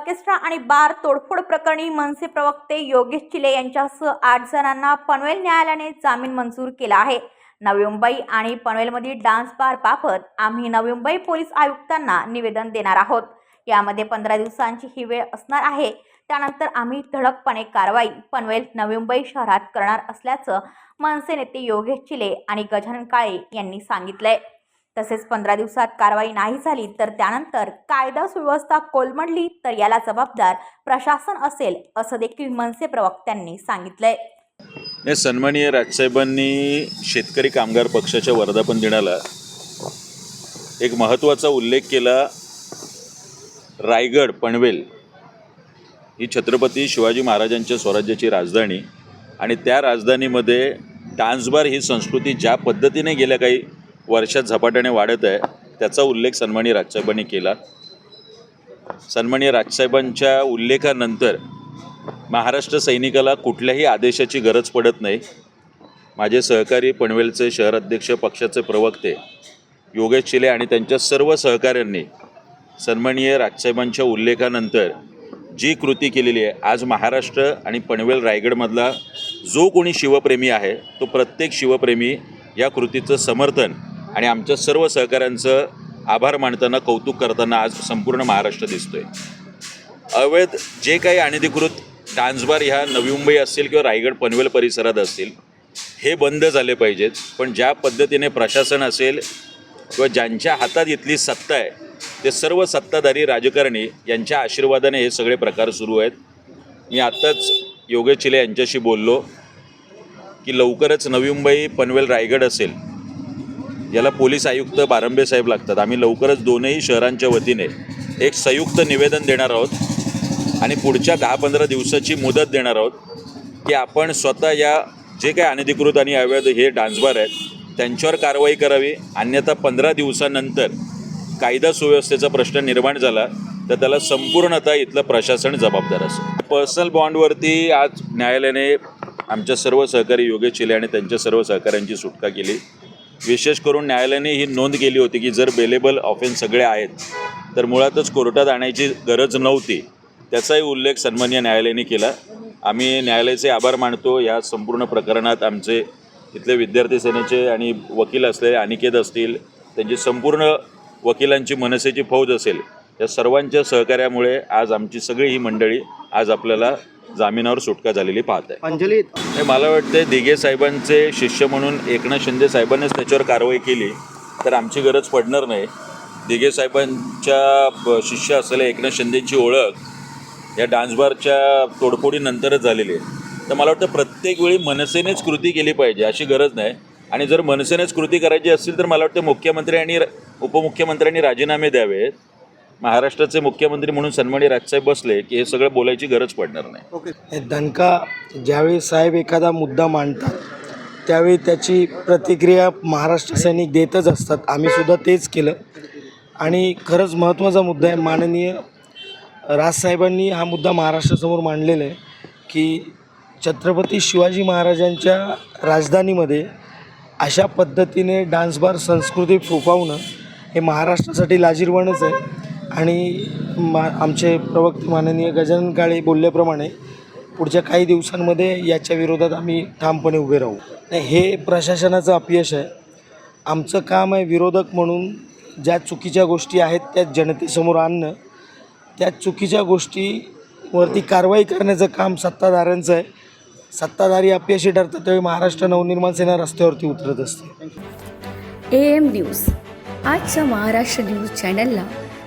Orchestra आणि बार तोडफोड प्रकरणी मनसे प्रवक्ते योगेश चिले यांच्यासह आठ जणांना पनवेल न्यायालयाने जामीन मंजूर केला आहे. नवी मुंबई आणि पनवेलमधील डान्स बार बाबत आम्ही नवी मुंबई पोलीस आयुक्तांना निवेदन देणार आहोत. यामध्ये पंधरा दिवसांची ही वेळ असणार आहे. त्यानंतर आम्ही धडकपणे कारवाई पनवेल नवी मुंबई शहरात करणार असल्याचं मनसे नेते योगेश चिले आणि गजानन काळे यांनी सांगितलंय. तसेच पंधरा दिवसात कारवाई नाही झाली तर त्यानंतर कायदा सुव्यवस्था कोलमडली तर याला जबाबदार प्रशासन असेल असं देखील मनसे प्रवक्त्यांनी सांगितलंय. हे सन्माननीय राजसाहेबांनी शेतकरी कामगार पक्षाच्या वर्धापन दिनाला एक महत्त्वाचा उल्लेख केला. रायगड पनवेल ही छत्रपती शिवाजी महाराजांच्या स्वराज्याची राजधानी आणि त्या राजधानीमध्ये डान्सबार ही संस्कृती ज्या पद्धतीने गेल्या काही वर्षात झपाट्याने वाढत आहे त्याचा उल्लेख सन्माननीय राजसाहेबांनी केला. सन्माननीय राजसाहेबांच्या उल्लेखानंतर महाराष्ट्र सैनिकाला कुठल्याही आदेशाची गरज पडत नाही. माझे सहकारी पनवेलचे शहराध्यक्ष पक्षाचे प्रवक्ते योगेश चिले आणि त्यांच्या सर्व सहकाऱ्यांनी सन्माननीय राजसाहेबांच्या उल्लेखानंतर जी कृती केलेली आहे आज महाराष्ट्र आणि पनवेल रायगडमधला जो कोणी शिवप्रेमी आहे तो प्रत्येक शिवप्रेमी या कृतीचं समर्थन आणि आमच्या सर्व सहकाऱ्यांचं आभार मानताना कौतुक करताना आज संपूर्ण महाराष्ट्र दिसतोय. अवैध जे काही अनधिकृत डान्सबार ह्या नवी मुंबई असतील किंवा रायगड पनवेल परिसरात असतील हे बंद झाले पाहिजेत. पण ज्या पद्धतीने प्रशासन असेल किंवा ज्यांच्या हातात इथली सत्ता आहे ते सर्व सत्ताधारी राजकारणी यांच्या आशीर्वादाने हे सगळे प्रकार सुरू आहेत. मी आत्ताच योगेश चिले यांच्याशी बोललो की लवकरच नवी मुंबई पनवेल रायगड असेल याला पोलीस आयुक्त बारंबे साहेब लागतात. आम्ही लवकरच दोनही शहरांच्या वतीने एक संयुक्त निवेदन देणार आहोत आणि पुढच्या दहा पंधरा दिवसाची मुदत देणार आहोत की आपण स्वतः या जे काही अनधिकृत आणि अवैध हे डान्सबार आहेत त्यांच्यावर कारवाई करावी. अन्यथा पंधरा दिवसानंतर कायदा सुव्यवस्थेचा प्रश्न निर्माण झाला तर त्याला संपूर्णतः इथलं प्रशासन जबाबदार असेल. पर्सनल बॉन्डवरती आज न्यायालयाने आमच्या सर्व सहकारी योगेश चिले आणि त्यांच्या सर्व सहकाऱ्यांची सुटका केली. विशेष करून न्यायालयाने ही नोंद केली होती की जर बेलेबल ऑफेन्स सगळे आहेत तर मुळातच कोर्टात आणायची गरज नव्हती. त्याचाही उल्लेख सन्मान्य न्यायालयाने केला. आम्ही न्यायालयाचे आभार मानतो. या संपूर्ण प्रकरणात आमचे इथले विद्यार्थी सेनेचे आणि वकील असलेले अनिकेत असतील त्यांची संपूर्ण वकिलांची मनसेची फौज असेल या सर्वांच्या सहकार्यामुळे आज आमची सगळी ही मंडळी आज आपल्याला जामिनावर सुटका झालेली पाहत आहे. अंजली हे मला वाटते दिघे साहेबांचे शिष्य म्हणून एकनाथ शिंदे साहेबांनीच त्याच्यावर कारवाई केली तर आमची गरज पडणार नाही. दिघे साहेबांच्या शिष्य असलेल्या एकनाथ शिंदेची ओळख या डान्सबारच्या तोडफोडीनंतरच झालेली आहे. तर मला वाटतं प्रत्येक वेळी मनसेनेच कृती केली पाहिजे अशी गरज नाही. आणि जर मनसेनेच कृती करायची असतील तर मला वाटतं मुख्यमंत्री आणि उपमुख्यमंत्र्यांनी राजीनामे द्यावेत. महाराष्ट्राचे मुख्यमंत्री म्हणून सन्मानी राजसाहेब बसले की हे सगळं बोलायची गरज पडणार नाही. ओके. हे दणका ज्यावेळी साहेब एखादा मुद्दा मांडतात त्यावेळी त्याची प्रतिक्रिया महाराष्ट्र सैनिक देतच असतात. आम्ही सुद्धा तेच केलं. आणि खरंच महत्त्वाचा मुद्दा आहे माननीय राजसाहेबांनी हा मुद्दा महाराष्ट्रासमोर मांडलेला आहे की छत्रपती शिवाजी महाराजांच्या राजधानीमध्ये अशा पद्धतीने डान्स बार संस्कृती फोफावणं हे महाराष्ट्रासाठी लाजीरवाणच आहे. आणि मा आमचे प्रवक्ते माननीय गजानन काळे बोलल्याप्रमाणे पुढच्या काही दिवसांमध्ये याच्या विरोधात आम्ही ठामपणे उभे राहू. नाही हे प्रशासनाचं अपयश आहे. आमचं काम आहे विरोधक म्हणून ज्या चुकीच्या गोष्टी आहेत त्या जनतेसमोर आणणं. त्या चुकीच्या गोष्टीवरती कारवाई करण्याचं काम सत्ताधाऱ्यांचं आहे. सत्ताधारी अपयशी ठरतात त्यावेळी महाराष्ट्र नवनिर्माण सेना रस्त्यावरती उतरत असते. ए एम न्यूज आजच्या महाराष्ट्र न्यूज चॅनलला